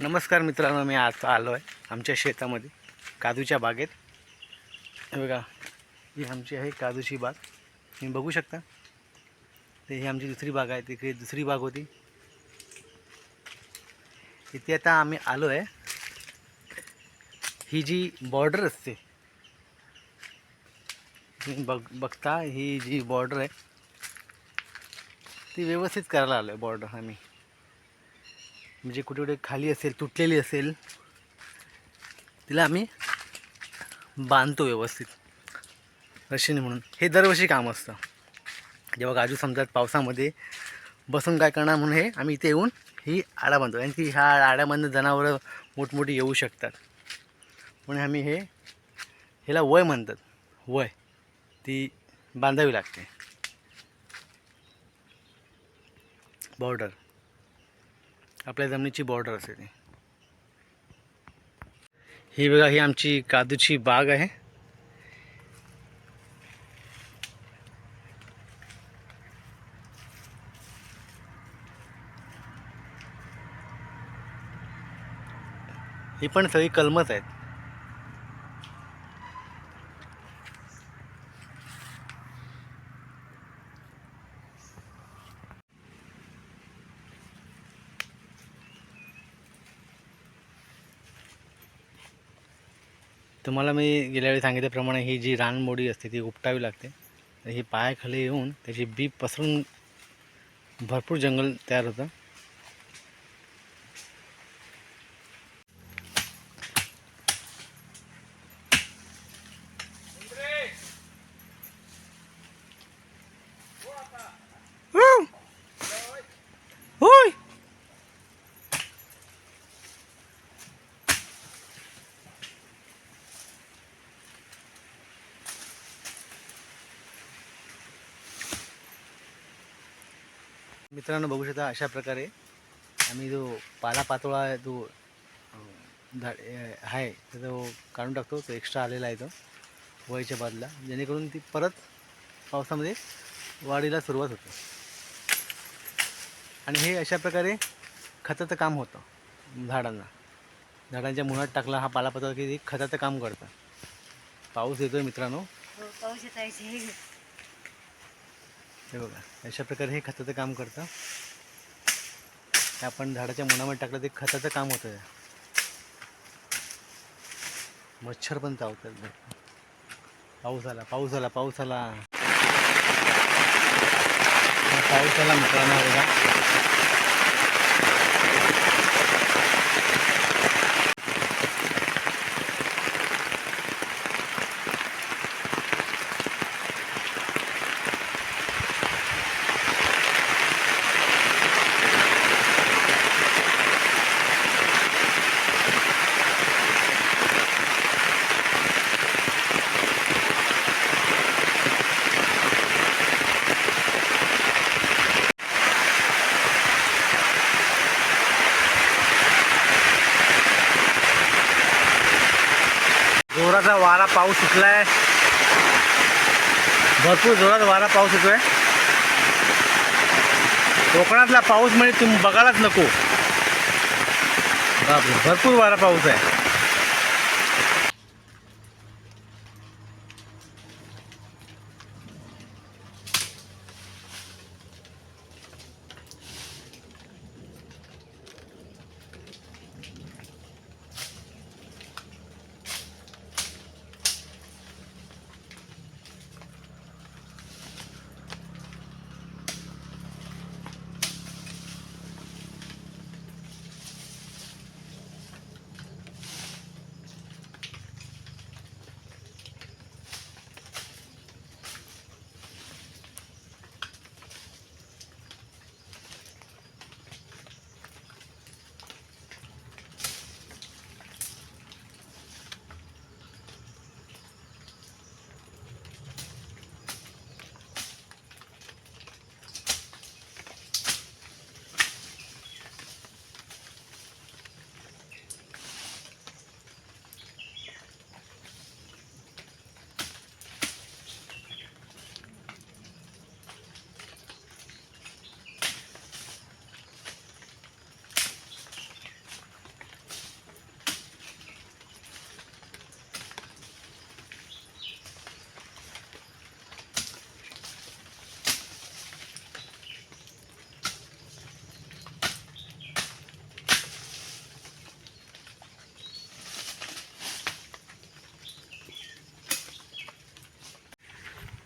नमस्कार मित्रांनो मी आता आलो आहे आमच्या शेतामध्ये काजूच्या बागेत. हे बघा ही आमची आहे काजूची बाग. तुम्ही बघू शकता. तर ही आमची दुसरी बाग आहे तिकडे दुसरी बाग होती. इथे आता आम्ही आलो आहे. ही जी बॉर्डर असते तुम्ही बघ बघता ही जी बॉर्डर आहे ती व्यवस्थित करायला आलो आहे बॉर्डर आम्ही. म्हणजे कुठे कुठे खाली असेल तुटलेली असेल तिला आम्ही बांधतो व्यवस्थित. रशीने म्हणून. हे दरवर्षी काम असतं. जेव्हा काजू समजतात पावसामध्ये बसून काय करणार म्हणून हे आम्ही इथे येऊन ही आडा बांधतो. आणि ती ह्या आड्यामधनं जनावरं मोठमोठी येऊ शकतात. म्हणून आम्ही हे ह्याला वय म्हणतात. वय. ती बांधावी लागते. बॉर्डर. आपल्या जमिनीची बॉर्डर असते ती. ही बघा ही आमची काजूची बाग आहे. ही पण सगळी कलमच आहेत. तुम्हाला मी गेल्या वेळी सांगितल्याप्रमाणे ही जी रानमोडी असते ती उपटावी लागते. तर ही पायाखाली येऊन त्याची बी पसरून भरपूर जंगल तयार होतं होय मित्रांनो बघू शकता अशा प्रकारे आम्ही जो पाला पातोळा आहे आहे तर तो काढून टाकतो. तो एक्स्ट्रा आलेला आहे तो वयच्या बाजूला. जेणेकरून ती परत पावसामध्ये वाढीला सुरुवात होते. आणि हे अशा प्रकारे खताचं काम होतं झाडांना. झाडांच्या मुळात टाकला हा पालापातोळा की खताचं काम करतं. पाऊस येतोय मित्रांनो. हो, पाऊस येत हे बघा अशा प्रकारे हे खताचं काम करतं. आपण झाडाच्या मुनामध्ये टाकलं ते खताचं काम होतं. मच्छर पण चावतात पाऊस आला पाऊस आला पाऊस आला. पाऊस आला मित्रांनो बघा. पाऊस सुटला पाऊस भरपूर जोरात वारा पाऊस येतोय. कोकणातला पाऊस म्हणजे तुम्ही बघायलाच नको. भरपूर वारा पाऊस आहे.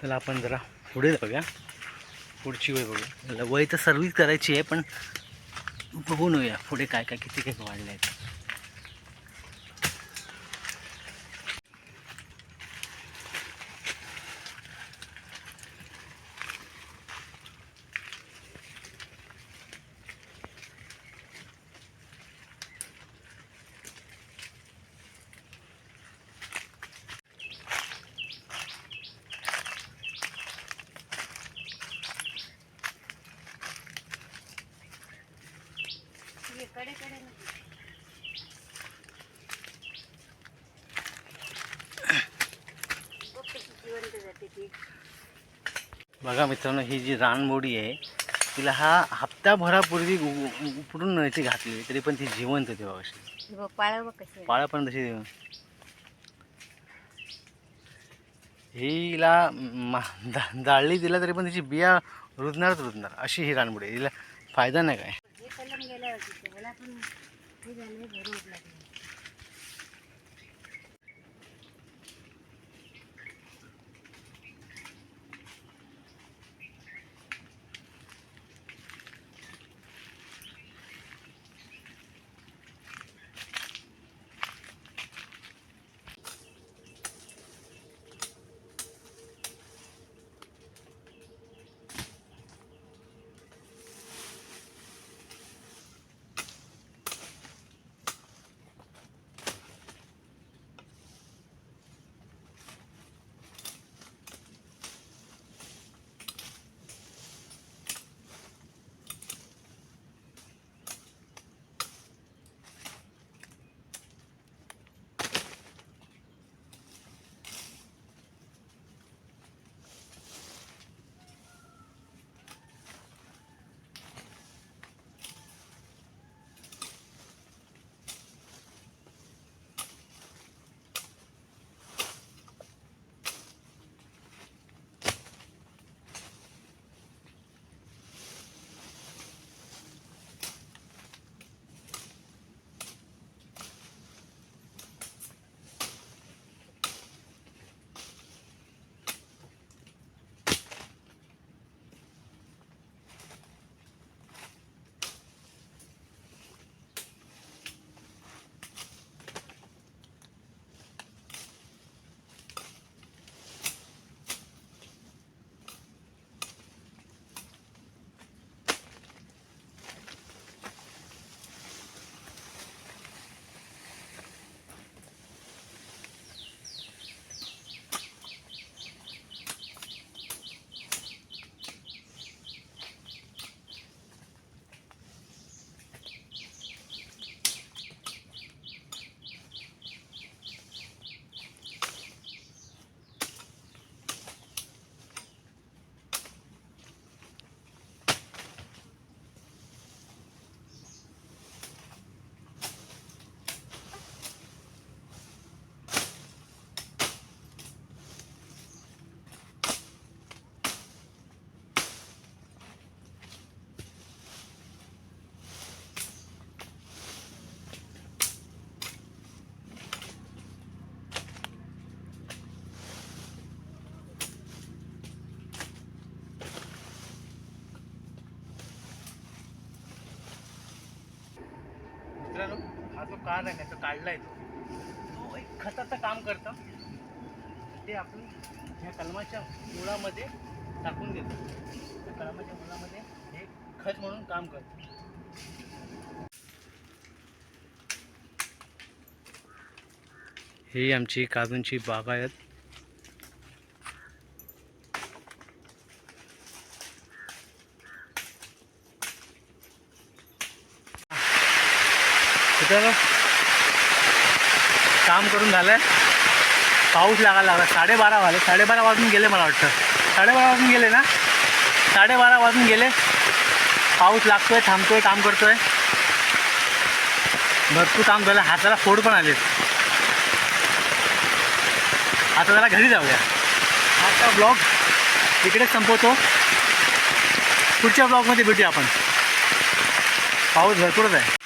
त्याला आपण जरा पुढे जाऊया. पुढची वय बघूया. वय तर सर्विस करायची आहे पण बघून येऊया पुढे काय काय किती काय वाढले आहेत बघा मित्रांनो ही जी रानमोडी आहे तिला हा हप्ताभरापूर्वी उपडून नळची घातली तरी पण ती जिवंत होती बघा अशी पाळा पण तशी हिला मा- दा- जाळली दिला तरी पण तिची बिया रुजणारच रुजणार अशी ही रानमोडी आहे. हिला फायदा नाही काय. कार आहे ना तो काढलाय तो. तो एक खताचं काम करतं. ते आपण ह्या कलमाच्या मुळामध्ये टाकून देतो. त्या कलमाच्या मुळामध्ये हे खत म्हणून काम करतं. ही आमची काजूंची बागायत मित्रांनो काम करून झालंय. पाऊस लागायला लागला. साडेबारा वाजले. साडेबारा वाजून गेले मला वाटतं. साडेबारा वाजून गेले ना? साडेबारा वाजून गेले. पाऊस लागतो आहे थांबतो आहे काम करतो आहे भरपूर काम झालं. हाताला फोड पण आले आता जरा घरी जाऊया. आजचा ब्लॉग इकडेच संपवतो. पुढच्या ब्लॉगमध्ये भेटूया आपण. पाऊस भरपूरच आहे.